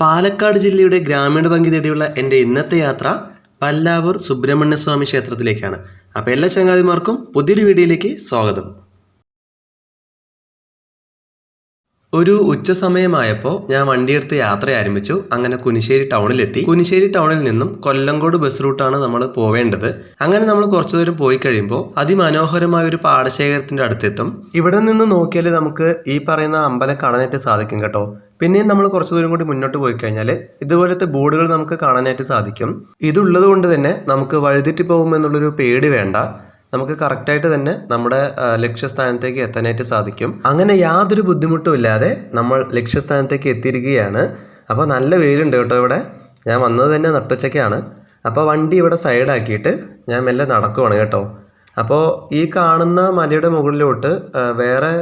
പാലക്കാട് ജില്ലയുടെ ഗ്രാമീണ ഭംഗി തേടിയുള്ള എന്റെ ഇന്നത്തെ യാത്ര പല്ലാവൂർ സുബ്രഹ്മണ്യസ്വാമി ക്ഷേത്രത്തിലേക്കാണ്. അപ്പോൾ എല്ലാ ചങ്ങാതിമാർക്കും പുതിയൊരു വീഡിയോയിലേക്ക് സ്വാഗതം. ഒരു ഉച്ച സമയമായപ്പോൾ ഞാൻ വണ്ടിയെടുത്ത് യാത്ര ആരംഭിച്ചു. അങ്ങനെ കുനിശ്ശേരി ടൗണിലെത്തി. കുനിശ്ശേരി ടൗണിൽ നിന്നും കൊല്ലങ്കോട് ബസ് റൂട്ടാണ് നമ്മൾ പോവേണ്ടത്. അങ്ങനെ നമ്മൾ കുറച്ചു ദൂരം പോയി കഴിയുമ്പോൾ അതിമനോഹരമായ ഒരു പാടശേഖരത്തിന്റെ അടുത്തെത്തും. ഇവിടെ നിന്ന് നോക്കിയാൽ നമുക്ക് ഈ പറയുന്ന അമ്പലം കാണാനായിട്ട് സാധിക്കും കേട്ടോ. പിന്നെയും നമ്മൾ കുറച്ചു ദൂരം കൂടി മുന്നോട്ട് പോയി കഴിഞ്ഞാൽ ഇതുപോലത്തെ ബോർഡുകൾ നമുക്ക് കാണാനായിട്ട് സാധിക്കും. ഇതുള്ളത് കൊണ്ട് തന്നെ നമുക്ക് വഴുതിട്ട് പോകുമെന്നുള്ളൊരു പേടി വേണ്ട. നമുക്ക് കറക്റ്റായിട്ട് തന്നെ നമ്മുടെ ലക്ഷ്യസ്ഥാനത്തേക്ക് എത്താനായിട്ട് സാധിക്കും. അങ്ങനെ യാതൊരു ബുദ്ധിമുട്ടും ഇല്ലാതെ നമ്മൾ ലക്ഷ്യസ്ഥാനത്തേക്ക് എത്തിയിരിക്കുകയാണ്. അപ്പോൾ നല്ല വെയിലുണ്ട് കേട്ടോ ഇവിടെ. ഞാൻ വന്നത് തന്നെ നട്ടുച്ചയ്ക്കാണ്. അപ്പോൾ വണ്ടി ഇവിടെ സൈഡാക്കിയിട്ട് ഞാൻ മെല്ലെ നടക്കുവാണ് കേട്ടോ. അപ്പോൾ ഈ കാണുന്ന മലയുടെ മുകളിലോട്ട് വേറെ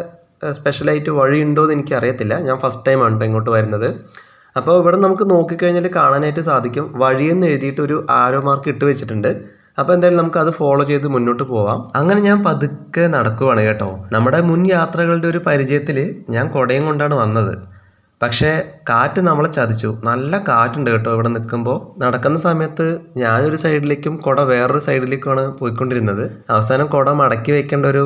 സ്പെഷ്യലായിട്ട് വഴിയുണ്ടോ എന്ന് എനിക്കറിയത്തില്ല. ഞാൻ ഫസ്റ്റ് ടൈമാണ് കേട്ടോ ഇങ്ങോട്ട് വരുന്നത്. അപ്പോൾ ഇവിടെ നമുക്ക് നോക്കിക്കഴിഞ്ഞാൽ കാണാനായിട്ട് സാധിക്കും. വഴിയെന്ന് എഴുതിയിട്ട് ഒരു ആരോ മാർക്ക് ഇട്ട് വെച്ചിട്ടുണ്ട്. അപ്പോൾ എന്തായാലും നമുക്ക് അത് ഫോളോ ചെയ്ത് മുന്നോട്ട് പോവാം. അങ്ങനെ ഞാൻ പതുക്കെ നടക്കുവാണ് കേട്ടോ. നമ്മുടെ മുൻ യാത്രകളുടെ ഒരു പരിചയത്തിൽ ഞാൻ കുടയും കൊണ്ടാണ് വന്നത്. പക്ഷേ കാറ്റ് നമ്മളെ ചതിച്ചു. നല്ല കാറ്റുണ്ട് കേട്ടോ ഇവിടെ നിൽക്കുമ്പോൾ നടക്കുന്ന സമയത്ത് ഞാനൊരു സൈഡിലേക്കും കുട വേറൊരു സൈഡിലേക്കുമാണ് പോയിക്കൊണ്ടിരുന്നത്. അവസാനം കുട മടക്കി വെക്കേണ്ട ഒരു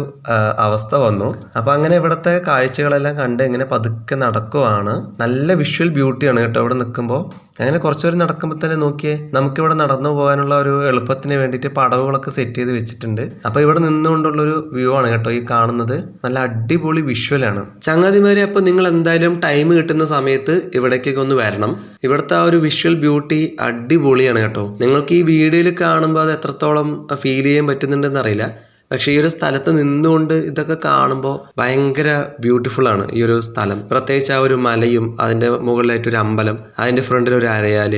അവസ്ഥ വന്നു. അപ്പോൾ അങ്ങനെ ഇവിടുത്തെ കാഴ്ചകളെല്ലാം കണ്ട് ഇങ്ങനെ പതുക്കെ നടക്കുവാണ്. നല്ല വിഷ്വൽ ബ്യൂട്ടിയാണ് കേട്ടോ ഇവിടെ നിൽക്കുമ്പോൾ അങ്ങനെ കുറച്ചു പേര് നടക്കുമ്പോൾ തന്നെ നോക്കിയേ നമുക്കിവിടെ നടന്നു പോകാനുള്ള ഒരു എളുപ്പത്തിന് വേണ്ടിയിട്ട് പടവുകളൊക്കെ സെറ്റ് ചെയ്ത് വെച്ചിട്ടുണ്ട്. അപ്പോൾ ഇവിടെ നിന്നുകൊണ്ടുള്ളൊരു വ്യൂ ആണ് കേട്ടോ ഈ കാണുന്നത്. നല്ല അടിപൊളി വിഷ്വലാണ് ചങ്ങാതിമാരെ അപ്പോൾ നിങ്ങൾ എന്തായാലും ടൈം കിട്ടുന്ന സമയത്ത് ഇവിടേക്കൊക്കെ ഒന്ന് വരണം. ഇവിടുത്തെ ആ ഒരു വിഷ്വൽ ബ്യൂട്ടി അടിപൊളിയാണ് കേട്ടോ. നിങ്ങൾക്ക് ഈ വീഡിയോയിൽ കാണുമ്പോൾ അത് എത്രത്തോളം ഫീൽ ചെയ്യാൻ പറ്റുന്നുണ്ടെന്ന് അറിയില്ല. പക്ഷേ ഈ ഒരു സ്ഥലത്ത് നിന്നുകൊണ്ട് ഇതൊക്കെ കാണുമ്പോൾ ഭയങ്കര ബ്യൂട്ടിഫുൾ ആണ് ഈ ഒരു സ്ഥലം. പ്രത്യേകിച്ച് ആ ഒരു മലയും അതിന്റെ മുകളിലായിട്ട് ഒരു അമ്പലം അതിന്റെ ഫ്രണ്ടിൽ ഒരു അരയാൽ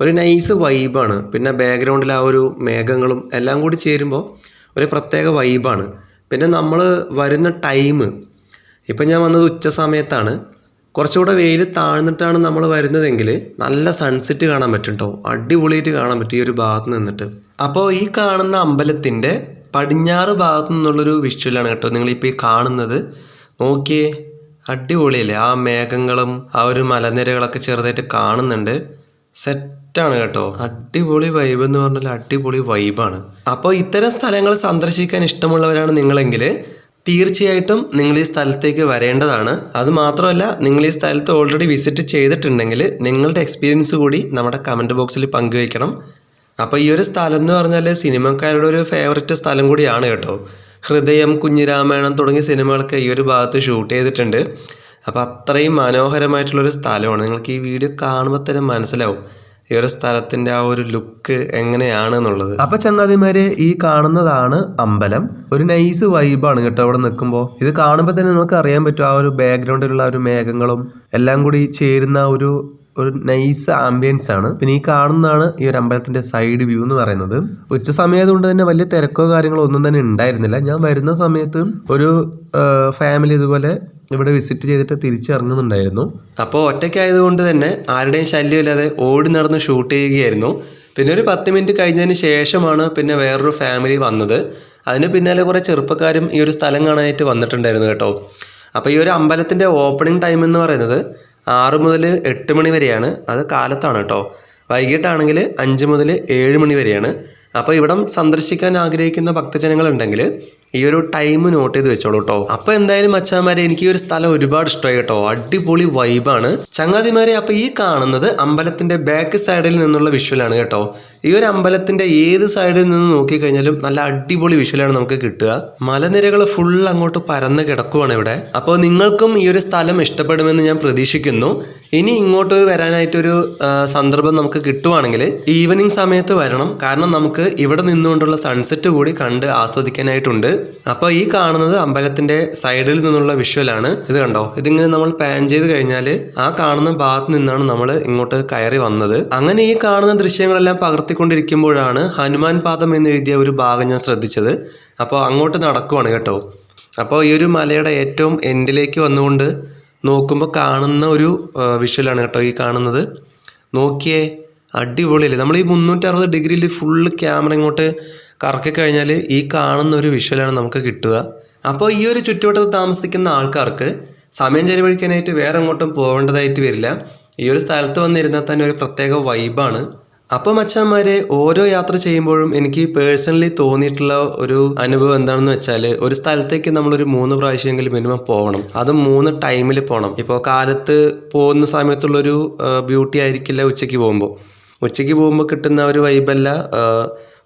ഒരു നൈസ് വൈബാണ് പിന്നെ ബാക്ക്ഗ്രൗണ്ടിൽ ആ ഒരു മേഘങ്ങളും എല്ലാം കൂടി ചേരുമ്പോൾ ഒരു പ്രത്യേക വൈബാണ് പിന്നെ നമ്മൾ വരുന്ന ടൈം ഇപ്പം ഞാൻ വന്നത് ഉച്ച സമയത്താണ്. കുറച്ചുകൂടെ വെയിൽ താഴ്ന്നിട്ടാണ് നമ്മൾ വരുന്നതെങ്കിൽ നല്ല സൺസെറ്റ് കാണാൻ പറ്റും കേട്ടോ അടിപൊളിയായിട്ട് കാണാൻ പറ്റും ഈ ഒരു ഭാഗത്ത് നിന്നിട്ട്. അപ്പോൾ ഈ കാണുന്ന അമ്പലത്തിന്റെ പടിഞ്ഞാറ് ഭാഗത്തു നിന്നുള്ളൊരു വിഷ്വലാണ് കേട്ടോ നിങ്ങളിപ്പോൾ ഈ കാണുന്നത്. നോക്കിയേ അടിപൊളിയല്ലേ? ആ മേഘങ്ങളും ആ ഒരു മലനിരകളൊക്കെ ചെറുതായിട്ട് കാണുന്നുണ്ട്. സെറ്റാണ് കേട്ടോ. അടിപൊളി വൈബ് എന്ന് പറഞ്ഞാൽ അടിപൊളി വൈബാണ് അപ്പോൾ ഇത്തരം സ്ഥലങ്ങൾ സന്ദർശിക്കാൻ ഇഷ്ടമുള്ളവരാണ് നിങ്ങളെങ്കിൽ തീർച്ചയായിട്ടും നിങ്ങൾ ഈ സ്ഥലത്തേക്ക് വരേണ്ടതാണ്. അത് മാത്രമല്ല നിങ്ങൾ ഈ സ്ഥലത്ത് ഓൾറെഡി വിസിറ്റ് ചെയ്തിട്ടുണ്ടെങ്കിൽ നിങ്ങളുടെ എക്സ്പീരിയൻസ് കൂടി നമ്മുടെ കമന്റ് ബോക്സിൽ പങ്കുവയ്ക്കണം. അപ്പോൾ ഈ ഒരു സ്ഥലം എന്ന് പറഞ്ഞാൽ സിനിമക്കാരുടെ ഒരു ഫേവററ്റ് സ്ഥലം കൂടിയാണ് കേട്ടോ. ഹൃദയം കുഞ്ഞിരാമായണം തുടങ്ങിയ സിനിമകളൊക്കെ ഈ ഒരു ഭാഗത്ത് ഷൂട്ട് ചെയ്തിട്ടുണ്ട്. അപ്പോൾ അത്രയും മനോഹരമായിട്ടുള്ളൊരു സ്ഥലമാണ്. നിങ്ങൾക്ക് ഈ വീഡിയോ കാണുമ്പോൾ തന്നെ മനസ്സിലാവും. ഈ ഒരു സ്ഥലത്തിന്റെ ആ ഒരു ലുക്ക് എങ്ങനെയാണ് എന്നുള്ളത് അപ്പൊ ചങ്ങാതിമാരെ ഈ കാണുന്നതാണ് അമ്പലം. ഒരു നൈസ് വൈബാണ് കേട്ടോ അവിടെ നിൽക്കുമ്പോൾ ഇത് കാണുമ്പോൾ തന്നെ നിങ്ങൾക്ക് അറിയാൻ പറ്റും ആ ഒരു ബാക്ക്ഗ്രൗണ്ടിലുള്ള ഒരു മേഘങ്ങളും എല്ലാം കൂടി ചേരുന്ന ഒരു ഒരു നൈസ് ആംബിയൻസ് ആണ്. പിന്നെ ഈ കാണുന്നതാണ് ഈ ഒരു അമ്പലത്തിന്റെ സൈഡ് വ്യൂ എന്ന് പറയുന്നത്. ഉച്ച സമയമായതുകൊണ്ട് തന്നെ വലിയ തിരക്കോ കാര്യങ്ങളോ ഒന്നും തന്നെ ഉണ്ടായിരുന്നില്ല. ഞാൻ വരുന്ന സമയത്ത് ഒരു ഫാമിലി ഇതുപോലെ ഇവിടെ വിസിറ്റ് ചെയ്തിട്ട് തിരിച്ചിറങ്ങുന്നുണ്ടായിരുന്നു. അപ്പോൾ ഒറ്റയ്ക്കായതുകൊണ്ട് തന്നെ ആരുടെയും ശല്യമില്ലാതെ ഓടി നടന്ന് ഷൂട്ട് ചെയ്യുകയായിരുന്നു. പിന്നെ ഒരു പത്ത് മിനിറ്റ് കഴിഞ്ഞതിന് ശേഷമാണ് പിന്നെ വേറൊരു ഫാമിലി വന്നത്. അതിന് പിന്നാലെ കുറേ ചെറുപ്പക്കാരും ഈ ഒരു സ്ഥലം കാണാനായിട്ട് വന്നിട്ടുണ്ടായിരുന്നു കേട്ടോ. അപ്പോൾ ഈ ഒരു അമ്പലത്തിന്റെ ഓപ്പണിംഗ് ടൈം എന്ന് പറയുന്നത് ആറ് മുതൽ എട്ട് മണി വരെയാണ്. അത് കാലത്താണ് കേട്ടോ. വൈകിട്ടാണെങ്കിൽ അഞ്ച് മുതൽ ഏഴ് മണി വരെയാണ്. അപ്പോൾ ഇവിടം സന്ദർശിക്കാൻ ആഗ്രഹിക്കുന്ന ഭക്തജനങ്ങളുണ്ടെങ്കിൽ ഈ ഒരു ടൈം നോട്ട് ചെയ്ത് വെച്ചോളൂ കേട്ടോ അപ്പോൾ എന്തായാലും അച്ഛാമാരെ എനിക്ക് ഈ ഒരു സ്ഥലം ഒരുപാട് ഇഷ്ടമായി കേട്ടോ അടിപൊളി വൈബാണ് ചങ്ങാതിമാരെ അപ്പോൾ ഈ കാണുന്നത് അമ്പലത്തിന്റെ ബാക്ക് സൈഡിൽ നിന്നുള്ള വിഷ്വലാണ് കേട്ടോ. ഈ ഒരു അമ്പലത്തിന്റെ ഏത് സൈഡിൽ നിന്ന് നോക്കിക്കഴിഞ്ഞാലും നല്ല അടിപൊളി വിഷ്വലാണ് നമുക്ക് കിട്ടുക. മലനിരകൾ ഫുൾ അങ്ങോട്ട് പരന്ന് കിടക്കുവാണ് ഇവിടെ. അപ്പോൾ നിങ്ങൾക്കും ഈ ഒരു സ്ഥലം ഇഷ്ടപ്പെടുമെന്ന് ഞാൻ പ്രതീക്ഷിക്കുന്നു. ഇനി ഇങ്ങോട്ട് വരാനായിട്ടൊരു സന്ദർഭം നമുക്ക് കിട്ടുവാണെങ്കിൽ ഈവനിങ് സമയത്ത് വരണം. കാരണം നമുക്ക് ഇവിടെ നിന്നുകൊണ്ടുള്ള സൺസെറ്റ് കൂടി കണ്ട് ആസ്വദിക്കാനായിട്ടുണ്ട്. അപ്പോൾ ഈ കാണുന്നത് അമ്പലത്തിന്റെ സൈഡിൽ നിന്നുള്ള വിഷ്വലാണ് ഇത് കണ്ടോ? ഇതിങ്ങനെ നമ്മൾ പാൻ ചെയ്ത് കഴിഞ്ഞാൽ ആ കാണുന്ന ഭാഗത്ത് നിന്നാണ് നമ്മൾ ഇങ്ങോട്ട് കയറി വന്നത്. അങ്ങനെ ഈ കാണുന്ന ദൃശ്യങ്ങളെല്ലാം പകർത്തിക്കൊണ്ടിരിക്കുമ്പോഴാണ് ഹനുമാൻ പാദം എന്ന് എഴുതിയ ഒരു ഭാഗം ഞാൻ ശ്രദ്ധിച്ചത്. അപ്പോൾ അങ്ങോട്ട് നടക്കുവാണ് കേട്ടോ. അപ്പോൾ ഈ ഒരു മലയുടെ ഏറ്റവും എൻഡിലേക്ക് വന്നുകൊണ്ട് നോക്കുമ്പോൾ കാണുന്ന ഒരു വിഷ്വലാണ് കേട്ടോ ഈ കാണുന്നത്. നോക്കിയേ അടിപൊളിയല്ലേ. നമ്മൾ ഈ മുന്നൂറ്ററുപത് ഡിഗ്രിയിൽ ഫുള്ള് ക്യാമറ ഇങ്ങോട്ട് കറക്കി കഴിഞ്ഞാൽ ഈ കാണുന്ന ഒരു വിഷ്വലാണ് നമുക്ക് കിട്ടുക. അപ്പോൾ ഈ ഒരു ചുറ്റുവട്ടത്ത് താമസിക്കുന്ന ആൾക്കാർക്ക് സമയം ചെലവഴിക്കാനായിട്ട് വേറെ എങ്ങോട്ടും പോകേണ്ടതായിട്ട് വരില്ല. ഈ ഒരു സ്ഥലത്ത് വന്നിരുന്നാൽ തന്നെ ഒരു പ്രത്യേക വൈബാണ് അപ്പോൾ മച്ചാന്മാരെ ഓരോ യാത്ര ചെയ്യുമ്പോഴും എനിക്ക് പേഴ്സണലി തോന്നിയിട്ടുള്ള ഒരു അനുഭവം എന്താണെന്ന് വെച്ചാൽ ഒരു സ്ഥലത്തേക്ക് നമ്മളൊരു മൂന്ന് പ്രാവശ്യമെങ്കിലും മിനിമം പോകണം അത് മൂന്ന് ടൈമിൽ പോകണം ഇപ്പോൾ കാലത്ത് പോകുന്ന സമയത്തുള്ളൊരു ബ്യൂട്ടി ആയിരിക്കില്ല ഉച്ചയ്ക്ക് പോകുമ്പോൾ ഉച്ചയ്ക്ക് പോകുമ്പോൾ കിട്ടുന്ന ഒരു വൈബല്ല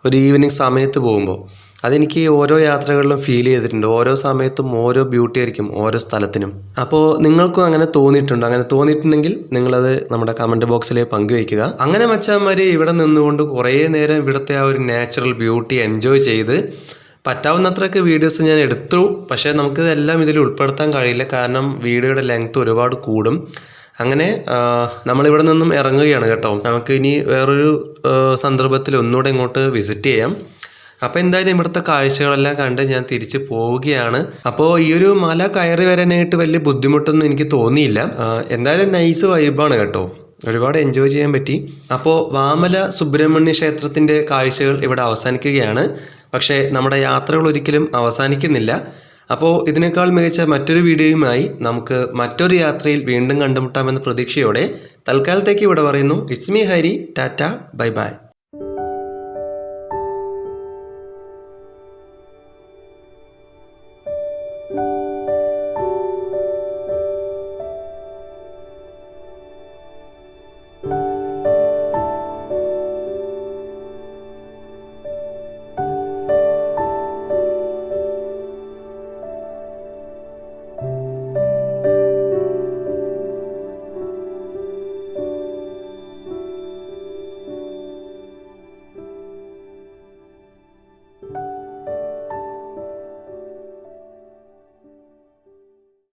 ഒരു ഈവനിങ് സമയത്ത് പോകുമ്പോൾ അതെനിക്ക് ഓരോ യാത്രകളിലും ഫീൽ ചെയ്തിട്ടുണ്ട്. ഓരോ സമയത്തും ഓരോ ബ്യൂട്ടി ആയിരിക്കും ഓരോ സ്ഥലത്തിനും. അപ്പോൾ നിങ്ങൾക്കും അങ്ങനെ തോന്നിയിട്ടുണ്ട്. അങ്ങനെ തോന്നിയിട്ടുണ്ടെങ്കിൽ നിങ്ങളത് നമ്മുടെ കമന്റ് ബോക്സിൽ പങ്കുവയ്ക്കുക. അങ്ങനെ മച്ചാന്മാരെ ഇവിടെ നിന്നുകൊണ്ട് കുറേ നേരം ഇവിടുത്തെ ആ ഒരു നാച്ചുറൽ ബ്യൂട്ടി എൻജോയ് ചെയ്ത് പറ്റാവുന്നത്രയൊക്കെ വീഡിയോസ് ഞാൻ എടുത്തു. പക്ഷേ നമുക്കിതെല്ലാം ഇതിൽ ഉൾപ്പെടുത്താൻ കഴിയില്ല. കാരണം വീഡിയോയുടെ ലെങ്ത് ഒരുപാട് കൂടും. അങ്ങനെ നമ്മളിവിടെ നിന്നും ഇറങ്ങുകയാണ് കേട്ടോ. നമുക്ക് ഇനി വേറൊരു സന്ദർഭത്തിൽ ഒന്നുകൂടെ ഇങ്ങോട്ട് വിസിറ്റ് ചെയ്യാം. അപ്പോൾ എന്തായാലും ഇവിടുത്തെ കാഴ്ചകളെല്ലാം കണ്ട് ഞാൻ തിരിച്ച് പോവുകയാണ്. അപ്പോൾ ഈ ഒരു മല കയറി വരാനായിട്ട് വലിയ ബുദ്ധിമുട്ടൊന്നും എനിക്ക് തോന്നിയില്ല. എന്തായാലും നൈസ് വൈബാണ് കേട്ടോ. ഒരുപാട് എൻജോയ് ചെയ്യാൻ പറ്റി. അപ്പോൾ വാമല സുബ്രഹ്മണ്യ ക്ഷേത്രത്തിന്റെ കാഴ്ചകൾ ഇവിടെ അവസാനിക്കുകയാണ്. പക്ഷേ നമ്മുടെ യാത്രകൾ ഒരിക്കലും അവസാനിക്കുന്നില്ല. അപ്പോൾ ഇതിനേക്കാൾ മികച്ച മറ്റൊരു വീഡിയോയുമായി നമുക്ക് മറ്റൊരു യാത്രയിൽ വീണ്ടും കണ്ടുമുട്ടാമെന്ന പ്രതീക്ഷയോടെ തൽക്കാലത്തേക്ക് ഇവിടെ പറയുന്നു. It's me Hari tata bye bye